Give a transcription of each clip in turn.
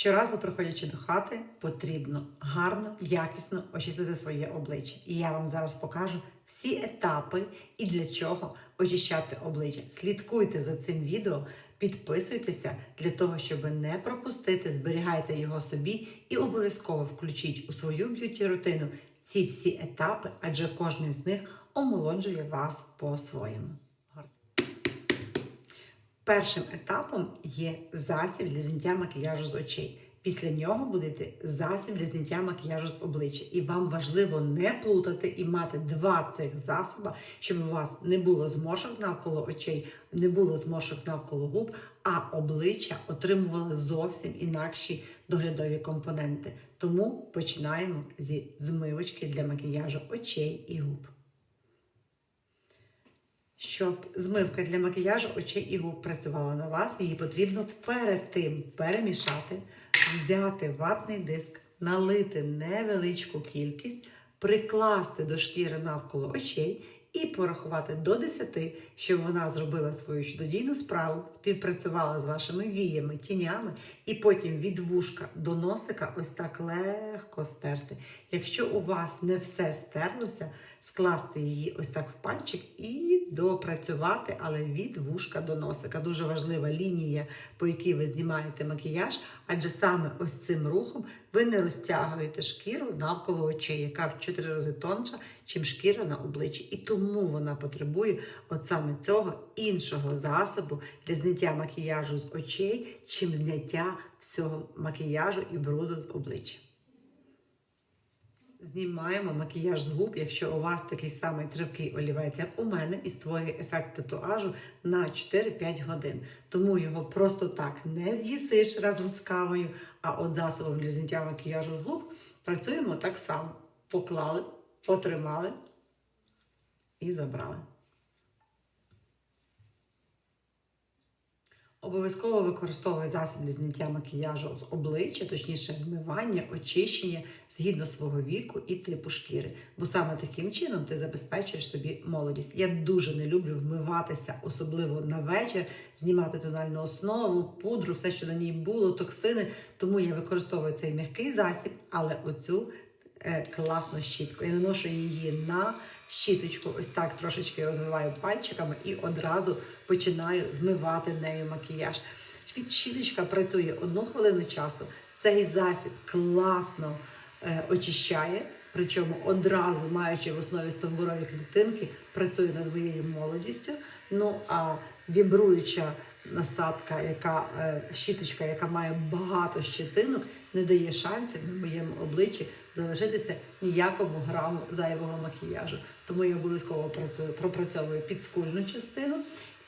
Щоразу, приходячи до хати, потрібно гарно, якісно очистити своє обличчя. І я вам зараз покажу всі етапи і для чого очищати обличчя. Слідкуйте за цим відео, підписуйтеся для того, щоб не пропустити, зберігайте його собі і обов'язково включіть у свою б'юті рутину ці всі етапи, адже кожен з них омолоджує вас по-своєму. Першим етапом є засіб для зняття макіяжу з очей. Після нього буде засіб для зняття макіяжу з обличчя. І вам важливо не плутати і мати два цих засоби, щоб у вас не було зморшок навколо очей, не було зморшок навколо губ, а обличчя отримували зовсім інакші доглядові компоненти. Тому починаємо зі змивочки для макіяжу очей і губ. Щоб змивка для макіяжу очей і губ працювала на вас, її потрібно перед тим перемішати, взяти ватний диск, налити невеличку кількість, прикласти до шкіри навколо очей і порахувати до 10, щоб вона зробила свою чудодійну справу, співпрацювала з вашими віями, тінями, і потім від вушка до носика ось так легко стерти. Якщо у вас не все стерлося, скласти її ось так в пальчик і допрацювати, але від вушка до носика. Дуже важлива лінія, по якій ви знімаєте макіяж, адже саме ось цим рухом ви не розтягуєте шкіру навколо очей, яка в 4 рази тонша, чим шкіра на обличчі. І тому вона потребує от саме цього іншого засобу для зняття макіяжу з очей, чим зняття всього макіяжу і бруду з обличчя. Знімаємо макіяж з губ, якщо у вас такий самий тривкий олівець, як у мене, і створює ефект татуажу на 4-5 годин. Тому його просто так не з'їсиш разом з кавою, а от засобом для зняття макіяжу з губ працюємо так само. Поклали, потримали і забрали. Обов'язково використовуй засіб для зняття макіяжу з обличчя, точніше вмивання, очищення згідно свого віку і типу шкіри. Бо саме таким чином ти забезпечуєш собі молодість. Я дуже не люблю вмиватися, особливо на вечір, знімати тональну основу, пудру, все, що на ній було, токсини. Тому я використовую цей м'який засіб, але оцю е, класну щітку. Я наношу її на щіточку, ось так трошечки розвиваю пальчиками і одразу починаю змивати нею макіяж. Щіточка працює одну хвилину часу. Цей засіб класно е, очищає, причому одразу маючи в основі стовбурові клітинки, працює над моєю молодістю. Ну а вібруюча насадка, яка е, щіточка, яка має багато щетинок, не дає шансів на моєму обличчі залишитися ніякому граму зайвого макіяжу. Тому я обов'язково пропрацьовую підскульну частину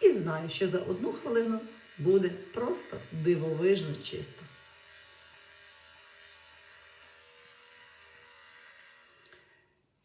і знаю, що за одну хвилину буде просто дивовижно чисто.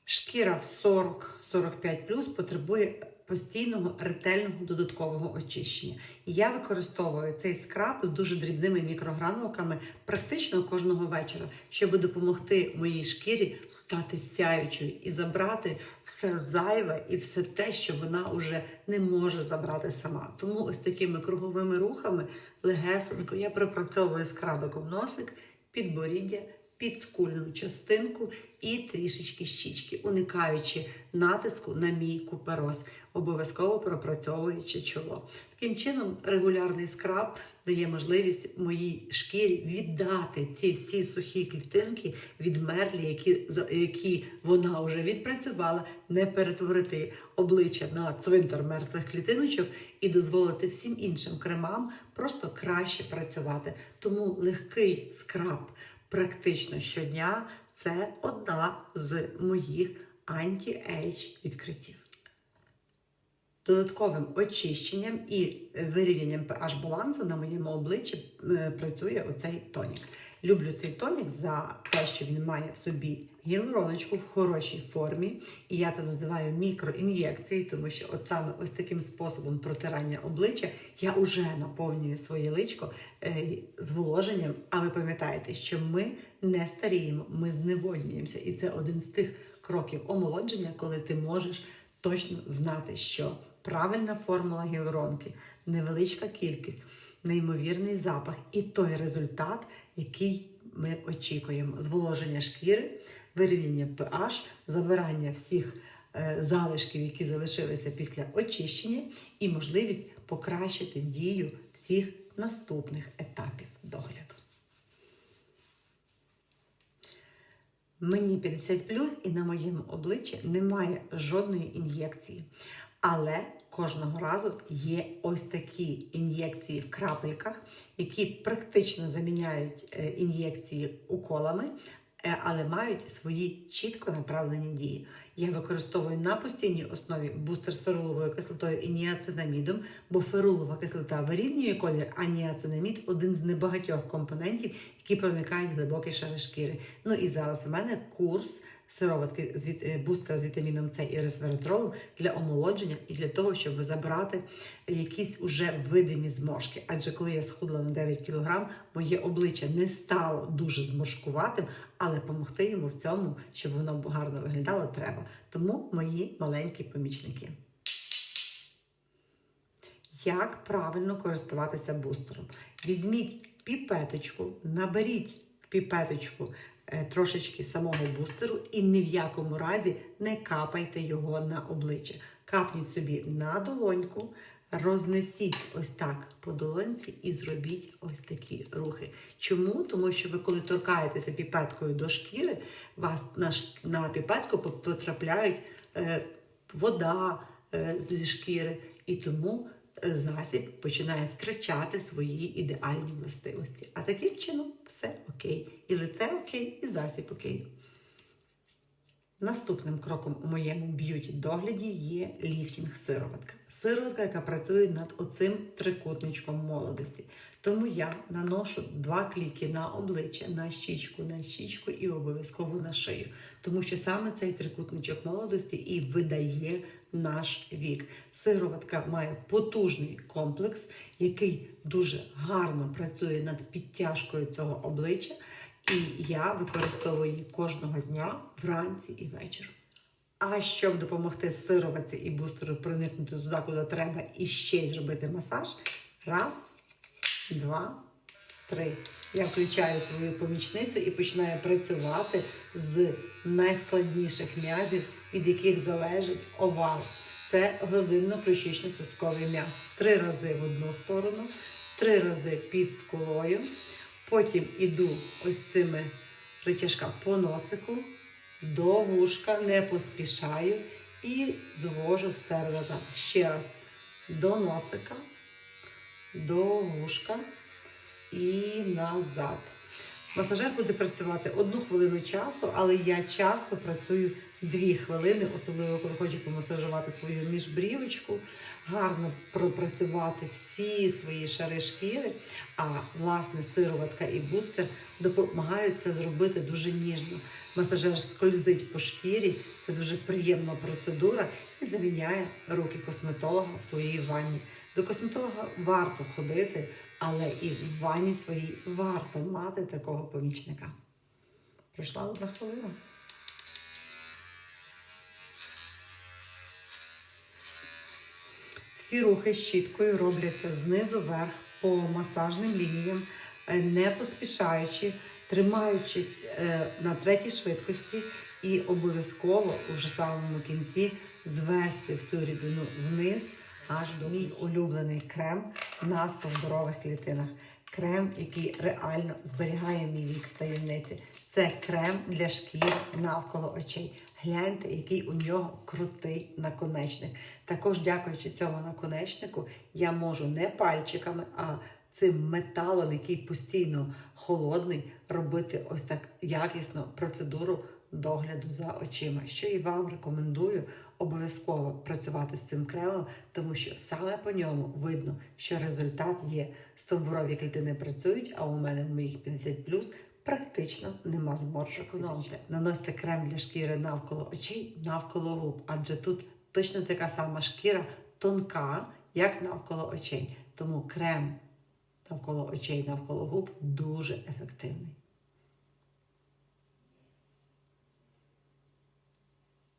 Шкіра в 40-45 потребує постійного ретельного додаткового очищення. І я використовую цей скраб з дуже дрібними мікрогранулками практично кожного вечора, щоб допомогти моїй шкірі стати сяючою і забрати все зайве і все те, що вона вже не може забрати сама. Тому ось такими круговими рухами легесенько я припрацьовую скрабиком носик, підборіддя, підскульну частинку і трішечки щічки, уникаючи натиску на мій купероз, обов'язково пропрацьовуючи чоло. Таким чином, регулярний скраб дає можливість моїй шкірі віддати ці всі сухі клітинки відмерлі, які, які вона вже відпрацювала, не перетворити обличчя на цвинтар мертвих клітиночок і дозволити всім іншим кремам просто краще працювати. Тому легкий скраб практично щодня це одна з моїх анті-ейдж відкриттів. Додатковим очищенням і вирівнянням pH балансу на моєму обличчі е, працює оцей тонік. Люблю цей тонік за те, що він має в собі гіалуроночку в хорошій формі. І я це називаю мікроін'єкції, тому що от саме ось таким способом протирання обличчя я вже наповнюю своє личко е, зволоженням. А ви пам'ятаєте, що ми не старіємо, ми зневоднюємося. І це один з тих кроків омолодження, коли ти можеш точно знати, що правильна формула гіалуронки, невеличка кількість неймовірний запах і той результат, який ми очікуємо: зволоження шкіри, вирівняння pH, забирання всіх е, залишків, які залишилися після очищення, і можливість покращити дію всіх наступних етапів догляду. Мені 50 і на моєму обличчі немає жодної ін'єкції. Але кожного разу є ось такі ін'єкції в крапельках, які практично заміняють е, ін'єкції уколами, е, але мають свої чітко направлені дії. Я використовую на постійній основі бустер з феруловою кислотою і ніацинамідом, бо ферулова кислота вирівнює колір, а ніацинамід один з небагатьох компонентів, які проникають в глибокі шари шкіри. Ну і зараз у мене курс сироватки з від- е, бустера з вітаміном С і ресвератролом для омолодження і для того, щоб забрати якісь уже видимі зморшки. Адже коли я схудла на 9 кг, моє обличчя не стало дуже зморшкуватим, але допомогти йому в цьому, щоб воно гарно виглядало, треба. Тому мої маленькі помічники. Як правильно користуватися бустером? Візьміть піпеточку, наберіть піпеточку трошечки самого бустеру і ні в якому разі не капайте його на обличчя. Капніть собі на долоньку, рознесіть ось так по долоньці і зробіть ось такі рухи. Чому? Тому що ви, коли торкаєтеся піпеткою до шкіри, вас на, на піпетку потрапляють е, вода е, зі шкіри, і тому е, засіб починає втрачати свої ідеальні властивості. А таким чином все окей. І лице окей, і засіб окей. Наступним кроком у моєму б'юті догляді є ліфтінг сироватка. Сироватка, яка працює над оцим трикутничком молодості. Тому я наношу два кліки на обличчя, на щічку, на щічку і обов'язково на шию. Тому що саме цей трикутничок молодості і видає наш вік. Сироватка має потужний комплекс, який дуже гарно працює над підтяжкою цього обличчя. І я використовую її кожного дня вранці і ввечері. А щоб допомогти сироватці і бустеру проникнути туди, куди треба, і ще й зробити масаж. Раз, два, три. Я включаю свою помічницю і починаю працювати з найскладніших м'язів, від яких залежить овал. Це грудинно-ключично-сосковий м'яз. Три рази в одну сторону, три рази під скулою. Потім іду ось цими ритяжка по носику, до вушка, не поспішаю і звожу все назад. Ще раз до носика, до вушка і назад. Масажер буде працювати одну хвилину часу, але я часто працюю дві хвилини, особливо коли хочу помасажувати свою міжбрівочку, гарно пропрацювати всі свої шари шкіри. А власне сироватка і бустер допомагають це зробити дуже ніжно. Масажер скользить по шкірі, це дуже приємна процедура і заміняє руки косметолога в твоїй ванні. До косметолога варто ходити, але і в ванні своїй варто мати такого помічника. Пройшла одна хвилина. Всі рухи щіткою робляться знизу вверх по масажним лініям, е, не поспішаючи, тримаючись е, на третій швидкості і обов'язково вже самому кінці звести всю рідину вниз аж до мій улюблений крем на стовбурових клітинах. Крем, який реально зберігає мій вік в таємниці. Це крем для шкір навколо очей. Гляньте, який у нього крутий наконечник. Також, дякуючи цьому наконечнику, я можу не пальчиками, а цим металом, який постійно холодний, робити ось так якісно процедуру догляду за очима. Що і вам рекомендую обов'язково працювати з цим кремом, тому що саме по ньому видно, що результат є. Стовбурові клітини працюють, а у мене в моїх 50 практично нема зморшок. Економте. Наносьте крем для шкіри навколо очей, навколо губ, адже тут точно така сама шкіра тонка, як навколо очей. Тому крем навколо очей, навколо губ дуже ефективний.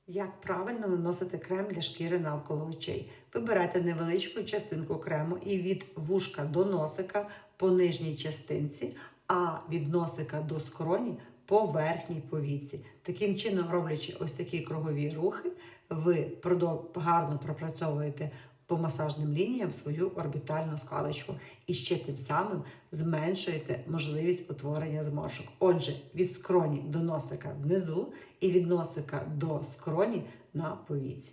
Як правильно наносити крем для шкіри навколо очей? Вибирайте невеличку частинку крему і від вушка до носика по нижній частинці, а від носика до скроні по верхній повіці. Таким чином, роблячи ось такі кругові рухи, ви гарно пропрацьовуєте по масажним лініям свою орбітальну складочку і ще тим самим зменшуєте можливість утворення зморшок. Отже, від скроні до носика внизу і від носика до скроні на повіці.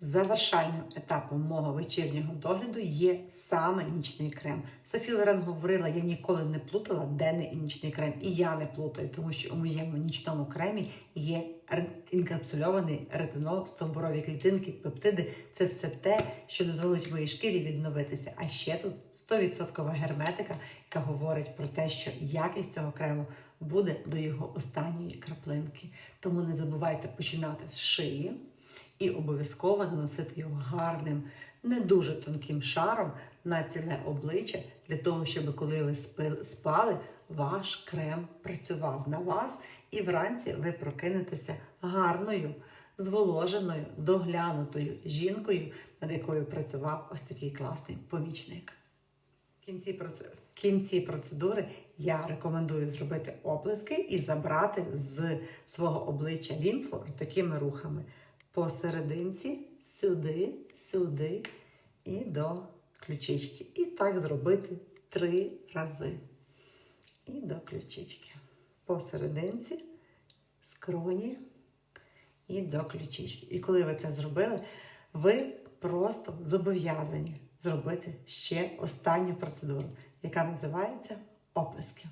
Завершальним етапом мого вечірнього догляду є саме нічний крем. Софі Лорен говорила, я ніколи не плутала денний і нічний крем. І я не плутаю, тому що у моєму нічному кремі є інкапсульований ретинол, стовбурові клітинки, пептиди. Це все те, що дозволить моїй шкірі відновитися. А ще тут 100% герметика, яка говорить про те, що якість цього крему буде до його останньої краплинки. Тому не забувайте починати з шиї і обов'язково наносити його гарним, не дуже тонким шаром на ціле обличчя, для того, щоб коли ви спали, ваш крем працював на вас, і вранці ви прокинетеся гарною, зволоженою, доглянутою жінкою, над якою працював ось такий класний помічник. В кінці, процедури я рекомендую зробити оплески і забрати з свого обличчя лімфу такими рухами. Посерединці, сюди, сюди і до ключички. І так зробити три рази. І до ключички. Посерединці, скроні і до ключички. І коли ви це зробили, ви просто зобов'язані зробити ще останню процедуру, яка називається оплески.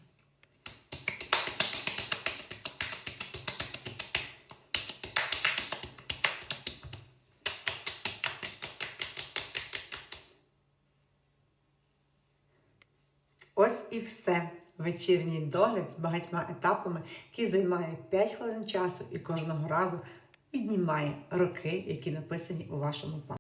Ось і все. Вечірній догляд з багатьма етапами, який займає 5 хвилин часу і кожного разу піднімає роки, які написані у вашому паспорті.